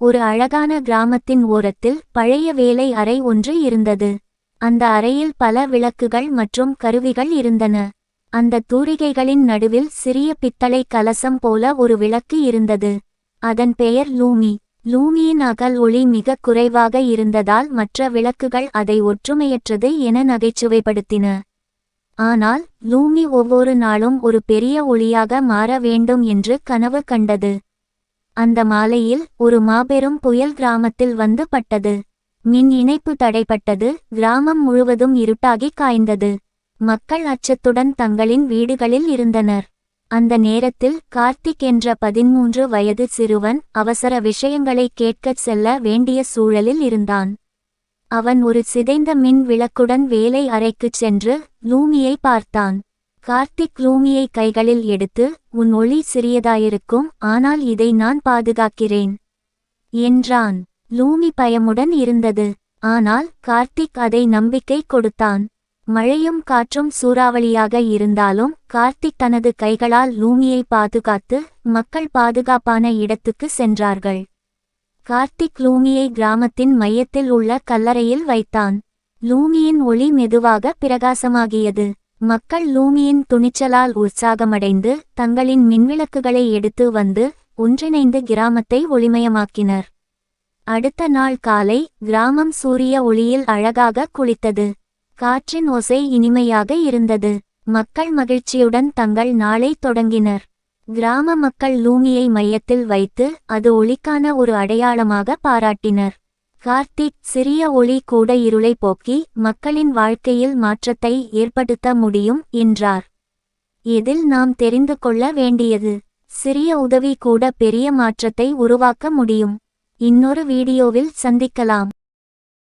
ஒரு அழகான கிராமத்தின் ஓரத்தில் பழைய வேலை அறை ஒன்று இருந்தது. அந்த அறையில் பல விளக்குகள் மற்றும் கருவிகள் இருந்தன. அந்த தூரிகைகளின் நடுவில் சிறிய பித்தளை கலசம் போல ஒரு விளக்கு இருந்தது. அதன் பெயர் லூமி. லூமியின் அகல் ஒளி மிக குறைவாக இருந்ததால் மற்ற விளக்குகள் அதை ஒற்றுமையற்றது என நகைச்சுவைப்படுத்தின. ஆனால் லூமி ஒவ்வொரு நாளும் ஒரு பெரிய ஒளியாக மாற வேண்டும் என்று கனவு கண்டது. அந்த மாலையில் ஒரு மாபெரும் புயல் கிராமத்தில் வந்து பட்டது. மின் இணைப்பு தடைப்பட்டது. கிராமம் முழுவதும் இருட்டாகி காய்ந்தது. மக்கள் அச்சத்துடன் தங்களின் வீடுகளில் இருந்தனர். அந்த நேரத்தில் கார்த்திக் என்ற பதிமூன்று வயது சிறுவன் அவசர விஷயங்களை கேட்கச் செல்ல வேண்டிய சூழலில் இருந்தான். அவன் ஒரு சிதைந்த மின் விளக்குடன் வேலை அறைக்குச் சென்று லூமியை பார்த்தான். கார்த்திக் ரூமியை கைகளில் எடுத்து உன் ஒளி சிறியதாயிருக்கும் ஆனால் இதை நான் பாதுகாக்கிறேன் என்றான். லூமி பயமுடன் இருந்தது. ஆனால் கார்த்திக் அதை நம்பிக்கை கொடுத்தான். மழையும் காற்றும் சூறாவளியாக இருந்தாலும் கார்த்திக் தனது கைகளால் லூமியை பாதுகாத்து மக்கள் பாதுகாப்பான இடத்துக்கு சென்றார்கள். கார்த்திக் லூமியை கிராமத்தின் மையத்தில் உள்ள கல்லறையில் வைத்தான். லூமியின் ஒளி மெதுவாக பிரகாசமாகியது. மக்கள் லூமியின் துணிச்சலால் உற்சாகமடைந்து தங்களின் மின்விளக்குகளை எடுத்து வந்து ஒன்றிணைந்து கிராமத்தை ஒளிமயமாக்கினர். அடுத்த நாள் காலை கிராமம் சூரிய ஒளியில் அழகாக குளித்தது. காற்றின் ஒசை இனிமையாக இருந்தது. மக்கள் மகிழ்ச்சியுடன் தங்கள் நாளை தொடங்கினர். கிராம மக்கள் லூமியை மையத்தில் வைத்து அது ஒளிக்கான ஒரு அடையாளமாக பாராட்டினர். கார்த்திக் சிறிய ஒளி கூட இருளை போக்கி மக்களின் வாழ்க்கையில் மாற்றத்தை ஏற்படுத்த முடியும் என்றார். இதில் நாம் தெரிந்து கொள்ள வேண்டியது சிறிய உதவி கூட பெரிய மாற்றத்தை உருவாக்க முடியும். இன்னொரு வீடியோவில் சந்திக்கலாம்.